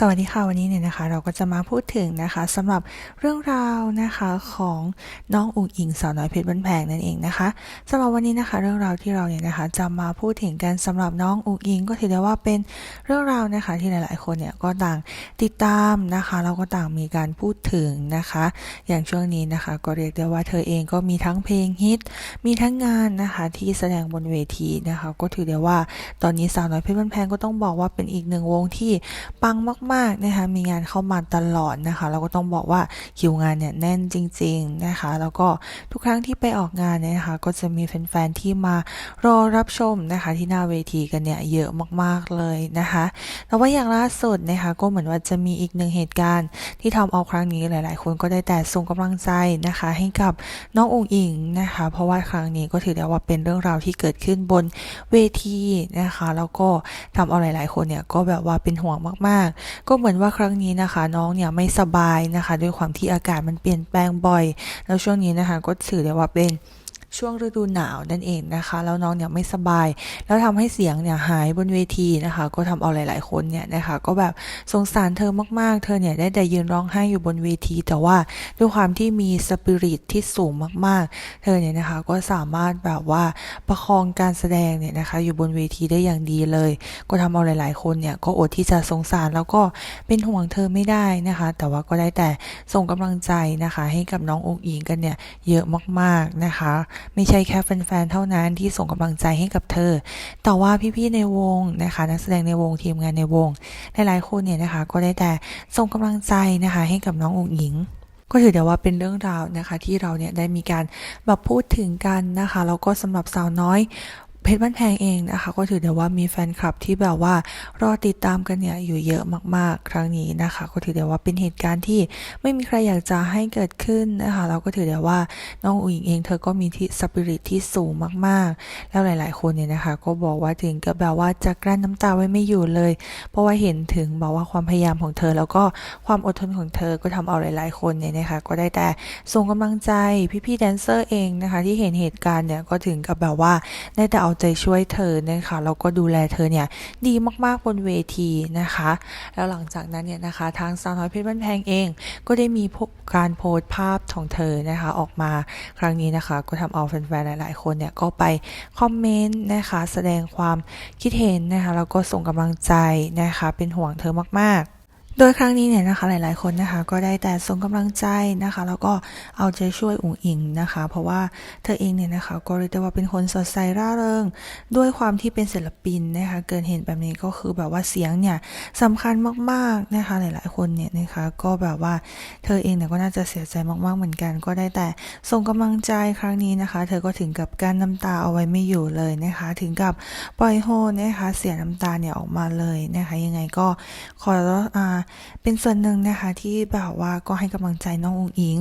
สวัสดีค่ะวันนี้เนี่ยนะคะ เราก็จะมาพูดถึงนะคะสำหรับเรื่องราวนะคะของน้องอุ๋งอิงสาวน้อยเพชรบ้านแพงนั่นเองนะคะสำหรับวันนี้นะคะเรื่องราวที่เราเนี่ยนะคะจะมาพูดถึงกันสำหรับน้องอุ๋งอิงก็ถือได้ว่าเป็นเรื่องราวนะคะที่หลายๆคนเนี่ยก็ต่างติดตามนะคะแล้วก็ต่างมีการพูดถึงนะคะ อย่างช่วงนี้นะคะ ก็เรียกได้ว่าเธอเองก็มีทั้งเพลงฮิต มีทั้งงานนะคะที่แสดงบนเวทีนะคะ ก็ถือได้ว่าตอนนี้สาวน้อยเพชรบ้านแพงก็ต้องบอกว่าเป็นอีกหนึ่งวงที่ปังมากๆนะคะมีงานเข้ามาตลอดนะคะแล้วก็ต้องบอกว่าคิวงานเนี่ยแน่นจริง ๆนะคะ แล้วก็ทุกครั้งที่ไปออกงานเนี่ยนะคะ ก็จะมีแฟนๆที่มารอรับชมนะคะ ที่หน้าเวทีกันเนี่ยเยอะมากๆเลยนะคะแต่ว่าอย่างล่าสุดนะคะก็เหมือนว่าจะมีอีกหนึ่งเหตุการณ์ ที่ทำเอาครั้งนี้หลาย ๆ คนก็ได้แต่ส่งกำลังใจนะคะ ให้กับน้ององค์อิงนะคะ เพราะว่าครั้งนี้ก็ถือได้ว่าเป็นเรื่องราวที่เกิดขึ้นบนเวทีนะคะ แล้วก็ทำเอาหลาย ๆ คนเนี่ยก็แบบว่าเป็นห่วงมาก ๆก็เหมือนว่าครั้งนี้นะคะน้องเนี่ยไม่สบายนะคะ ด้วยความที่อากาศมันเปลี่ยนแปลงบ่อย แล้วช่วงนี้นะคะก็ถือได้ว่าเป็น ช่วงฤดูหนาวนั่นเองนะคะ แล้วน้องเนี่ยไม่สบาย แล้วทำให้เสียงเนี่ยหายบนเวทีนะคะ ก็ทำเอาหลาย ๆ คนเนี่ยนะคะ ก็แบบสงสารเธอมากๆ เธอเนี่ยได้แต่ยืนร้องไห้อยู่บนเวที แต่ว่าด้วยความที่มีสปิริตที่สูงมากๆ เธอเนี่ยนะคะก็สามารถแบบว่าประคองการแสดงเนี่ยนะคะอยู่บนเวทีได้อย่างดีเลย ก็ทำเอาหลาย ๆ คนเนี่ยก็อดที่จะสงสารแล้วก็เป็นห่วงเธอไม่ได้นะคะ แต่ว่าก็ได้แต่ส่งกำลังใจนะคะ ให้กับน้ององอิงกันเนี่ยเยอะมาก ๆ นะคะไม่ใช่แค่แฟนๆ เท่านั้นที่ส่งกำลังใจให้กับเธอ แต่ว่าพี่ๆ ในวงนะคะ นักแสดงในวงทีมงานในวง หลายๆ คนเนี่ยนะคะ ก็ได้แต่ส่งกำลังใจนะคะ ให้กับน้ององหญิงก็ถือได้ว่าเป็นเรื่องราวนะคะที่เราเนี่ยได้มีการแบบพูดถึงกันนะคะแล้วก็สำหรับสาวน้อย เพชรบ้านแพงเองนะคะ ก็ถือได้ว่ามีแฟนคลับที่แบบว่ารอติดตามกันเนี่ยอยู่เยอะมากๆ ครั้งนี้นะคะ ก็ถือได้ว่าเป็นเหตุการณ์ที่ไม่มีใครอยากจะให้เกิดขึ้นนะคะเราก็ถือได้ว่าน้องอุ๋งเองเธอก็มีที่สปิริตที่สูงมากๆ แล้วหลาย ๆ คนเนี่ยนะคะ ก็บอกว่าถึงกับแบบว่าจะกลั้นน้ำตาไว้ไม่อยู่เลย เพราะว่าเห็นถึงบอกว่าความพยายามของเธอ แล้วก็ความอดทนของเธอก็ทำเอาหลาย ๆ คนเนี่ยนะคะ ก็ได้แต่ส่งกำลังใจพี่ๆแดนเซอร์เองนะคะ ที่เห็นเหตุการณ์เนี่ยก็ถึงกับแบบว่าได้แต่เอาใจช่วยเธอนะคะแล้วก็ดูแลเธอเนี่ยดีมากๆบนเวทีนะคะ แล้วหลังจากนั้นเนี่ยนะคะทางสาวน้อยเพชรบ้านแพงเอง ก็ได้มีการโพสต์ภาพของเธอนะคะออกมาครั้งนี้นะคะ ก็ทำเอาแฟนๆหลายๆคนเนี่ยก็ไปคอมเมนต์นะคะแสดงความคิดเห็นนะคะแล้วก็ส่งกำลังใจนะคะเป็นห่วงเธอมากๆ โดยครั้งนี้เนี่ยนะคะหลาย ๆ คนนะคะก็ได้แต่ส่งกำลังใจนะคะ แล้วก็เอาใจช่วยอุ๋งอิงนะคะ เพราะว่าเธอเองเนี่ยนะคะก็เรียกได้ว่าเป็นคนสดใสร่าเริง ด้วยความที่เป็นศิลปินนะคะเกินเห็นแบบนี้ก็คือแบบว่าเสียงเนี่ยสำคัญมาก ๆ นะคะหลาย ๆ คนเนี่ยนะคะก็แบบว่าเธอเองเนี่ยก็น่าจะเสียใจมาก ๆ เหมือนกัน ก็ได้แต่ส่งกำลังใจครั้งนี้นะคะ เธอก็ถึงกับการน้ำตาเอาไว้ไม่อยู่เลยนะคะ ถึงกับปล่อยโฮนะคะเสียน้ำตาเนี่ยออกมาเลยนะคะ ยังไงก็ขออ่าเป็นส่วนหนึ่งนะคะที่แบบว่าก็ให้กำลังใจน้ององอิง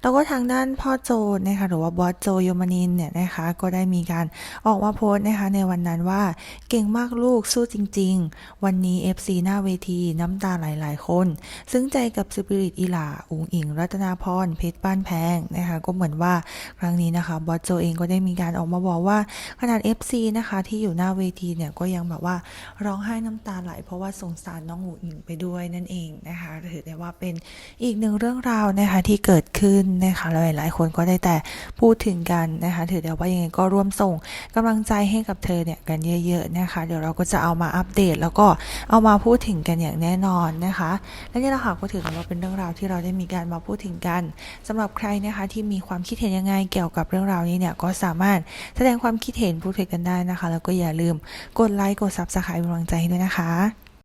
แล้วก็ทางด้านพ่อโจนะคะหรือว่าบอสโจโยมานินเนี่ยนะคะก็ได้มีการออกมาโพสต์นะคะในวันนั้นว่าเก่งมากลูกสู้จริง ๆ วันนี้ FC หน้าเวทีน้ำตาหลายคน ซึ่งใจกับสปิริตอีหลาอุงอิง รัตนาพรเพชรบ้านแพงนะคะก็เหมือนว่าครั้งนี้นะคะบอสโจเองก็ได้มีการออกมาบอกว่าขนาด FC นะคะที่อยู่หน้าเวทีเนี่ยก็ยังแบบว่าร้องไห้น้ำตาไหลเพราะว่าสงสารน้องอุงอิงไปด้วยนั่นเองนะคะถือได้ว่าเป็นอีกหนึ่งเรื่องราวนะคะที่เกิดขึ้นนะคะหลายๆคนก็ได้แต่พูดถึงกันนะคะถือได้ว่ายังไงก็ร่วมส่งกำลังใจให้กับเธอเนี่ยกันเยอะๆนะคะ เดี๋ยวเราก็จะเอามาอัปเดต แล้วก็เอามาพูดถึงกันอย่างแน่นอนนะคะ และนี่แหละค่ะก็ถือว่าเป็นเรื่องราวที่เราได้มีการมาพูดถึงกันสำหรับใครนะคะที่มีความคิดเห็นยังไงเกี่ยวกับเรื่องราวนี้เนี่ยก็สามารถแสดงความคิดเห็นพูดคุยกันได้นะคะ แล้วก็อย่าลืมกดไลค์กดซับสไครป์เป็นกำลังใจให้ด้วยนะคะ